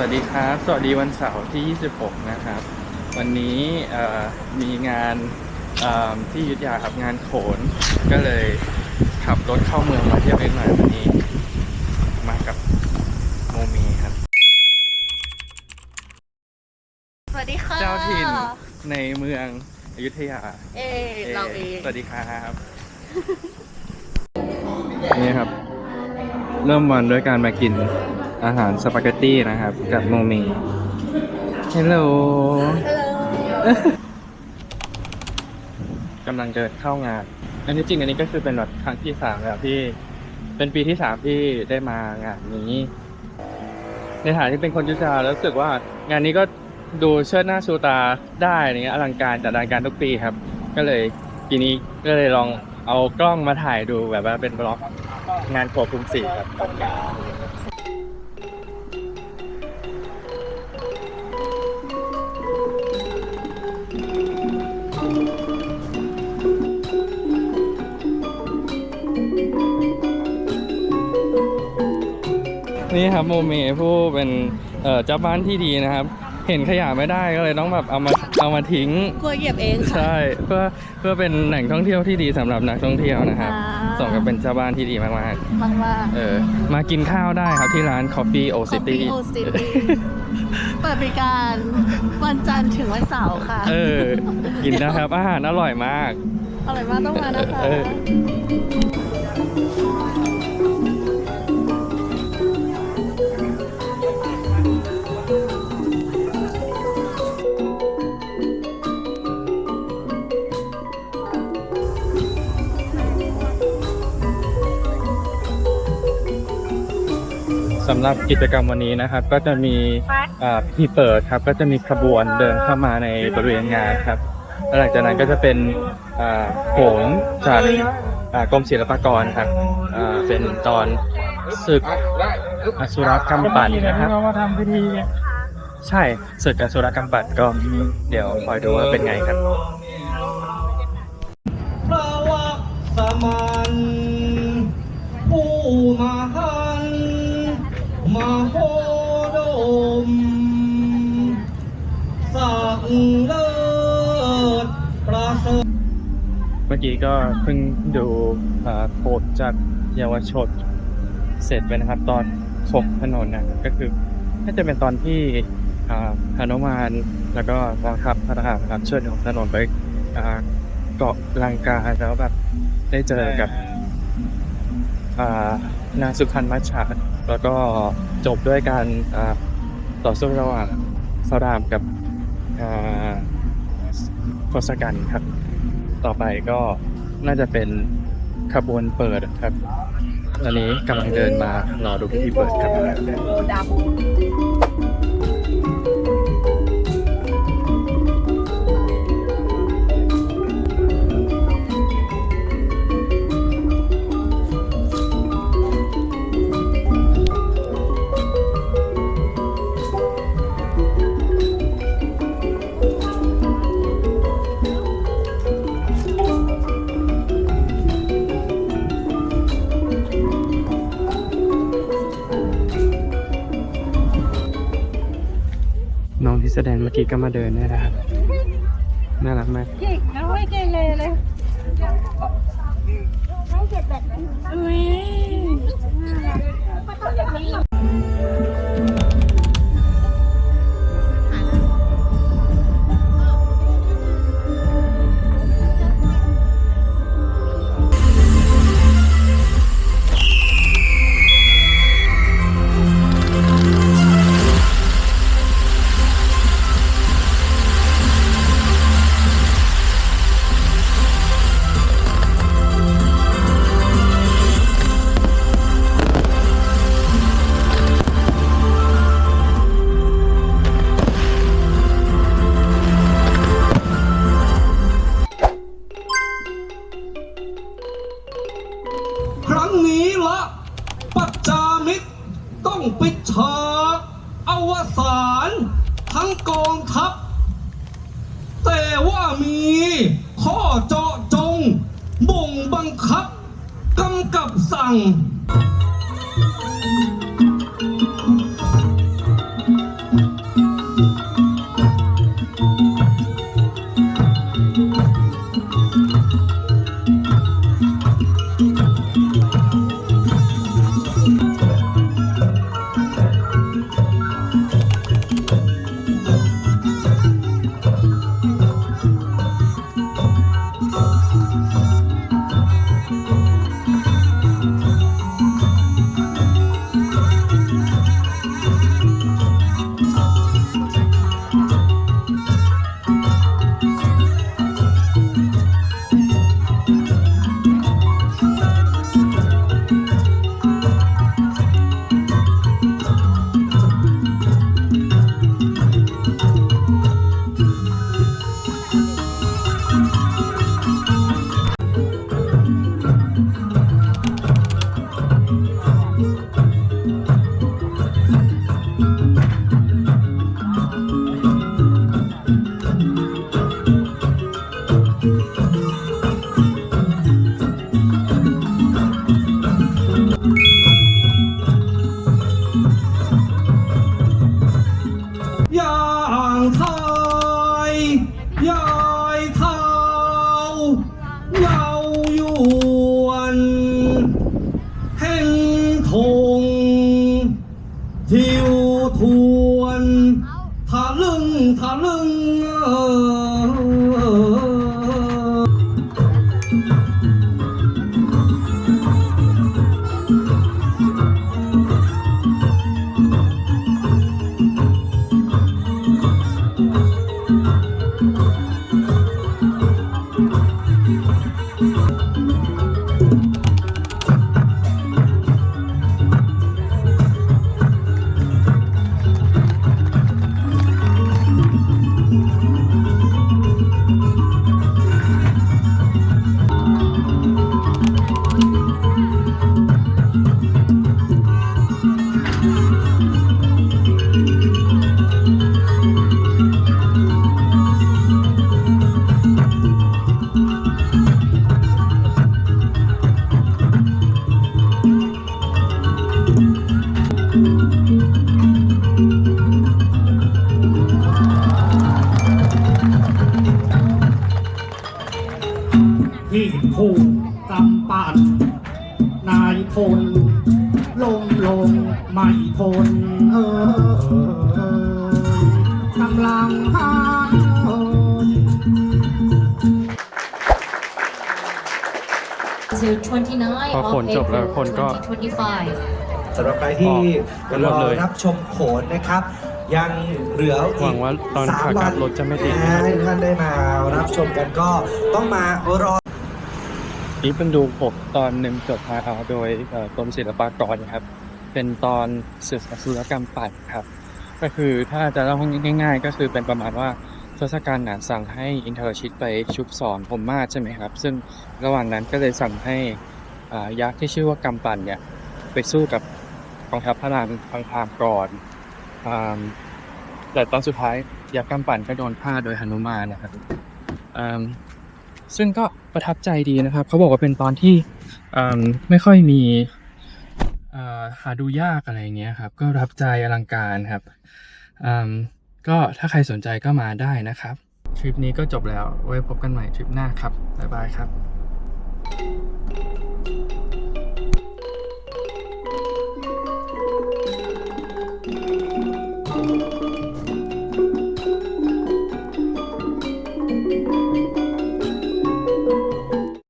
วัสดีครับ สวัสดีวันเสาร์ที่ 26 นะครับ วันนี้เอ่อมีงานเอิ่มที่อยุทธยาครับงานโขน ก็เลยขับรถเข้าเมืองมาเที่ยวเล็กน้อยวันนี้ มากับโมเมครับ สวัสดีค่ะเจ้าถิ่นในเมืองอยุธยา เอเราเองสวัสดีครับนี่ครับ เริ่มวันด้วยการมากิน อาหารสปาเกตตี้นะครับ กับโมเมฮัลโหลกำลังเดินเข้างาน อันที่จริงอันนี้ก็คือเป็นแบบครั้งที่สามแล้วที่ เป็นปีที่สามที่ได้มางานนี้ ในฐานะที่เป็นคนยุทธยาแล้วรู้สึกว่างานนี้ก็ดูเชิดหน้าชูตาได้อะไรเงี้ยอลังการจัดอลังการทุกปีครับ ก็เลยปีนี้ก็เลยลองเอากล้องมาถ่ายดูแบบว่าเป็นบล็อกงานโขกกรุงศรีครับ นี่ครับโมเมผู้เป็นเอ่อเจ้าบ้านที่ดีนะครับ เห็นขยะไม่ได้ก็เลยต้องแบบเอามาเอามาทิ้งกลัวเหยียบเองค่ะใช่เพื่อเพื่อเป็นแหล่งท่องเที่ยวที่ดีสำหรับนักท่องเที่ยวนะครับอ่าส่งกับเป็นเจ้าบ้านที่ดีมากมากมากๆเออมากินข้าวได้ครับที่ร้าน Coffee O City Coffee O City เปิดบริการวันจันทร์ถึงวันเสาร์ค่ะ เออ กินนะครับอาหารอร่อยมากอร่อยมากต้องมานะคะำหรับกิจกรรมวันนี้นะครับ ก็จะมีอ่าพิธีเปิดครับ ก็จะมีขบวนเดินเข้ามาในบริเวณงานครับแล้วหลังจากนั้นก็จะเป็นอ่าโขนจากอ่ากรมศิลปากรครับอ่าเป็นตอนศึกอสุรกรรมปันนะครับมาทำพิธีใช่ศึกอสุรกรรมปันก็เดี๋ยวคอยดูว่าเป็นไงครับ เมื่อกี้ก็เพิ่งดูโพสต์จากเยาวชนเสร็จไปนะครับ ตอนถกถนนนะก็คือน่าจะเป็นตอนที่อ่าฮนุมานแล้วก็กองทัพพระทหารครับช่วยถกถนนไปเกาะลังกาแล้วแบบได้เจอกับนางสุพรรณมัชชาแล้วก็จบด้วยการต่อสู้ระหว่างสรามกับอ่าทศกัณฐ์ครับ ต่อไปก็น่าจะเป็นขบวนเปิดครับตอนนี้กำลังเดินมารอดูพิธีเปิดครับ น้องที่แสดงเมื่อกี้ก็มาเดินนี่นะครับ น่ารักมากเก่งนะไม่เก่งเลยเลยอุ้ย กั ไม่ทนเออกำลังพานเอ่ย to 29 พอ of ฝนจบแล้ว April คนก็ 2025. สำหรับใครที่ออกรอเลยรับชมโขนนะครับ ยังเหลืออีกหวังว่าตอนสามขากลับวันรถจะไม่ติดนะฮะให้ท่านได้มารับชมกันก็ต้องมารอนี้เป็นดูผมตอนหนึ่งจบมาเอาโดยเอ่อกรมศิลปากรครับ เป็นตอนสื่อศิลปกรรมปั่นครับ ก็คือถ้าจะเล่าง่าย ๆ ก็คือเป็นประมาณว่าทศกัณฐ์น่ะสั่งให้อินทรชิตไปชุบสอนพมมาใช่ไหมครับ ซึ่งระหว่างนั้นก็เลยสั่งให้ยักษ์ที่ชื่อว่ากำปั่นเนี่ยไปสู้กับกองทัพพระรามพังพามก่อนอแต่ตอนสุดท้ายยักษ์กำปั่นก็โดนฆ่าโดยหนุมานนะครับซึ่งก็ประทับใจดีนะครับ เขาบอกว่าเป็นตอนที่ไม่ค่อยมี หาดูยากอะไรอย่างเงี้ยครับก็รับใจอลังการครับอืมก็ถ้าใครสนใจก็มาได้นะครับ ทริปนี้ก็จบแล้วไว้พบกันใหม่ทริปหน้าครับบ๊ายบายครับ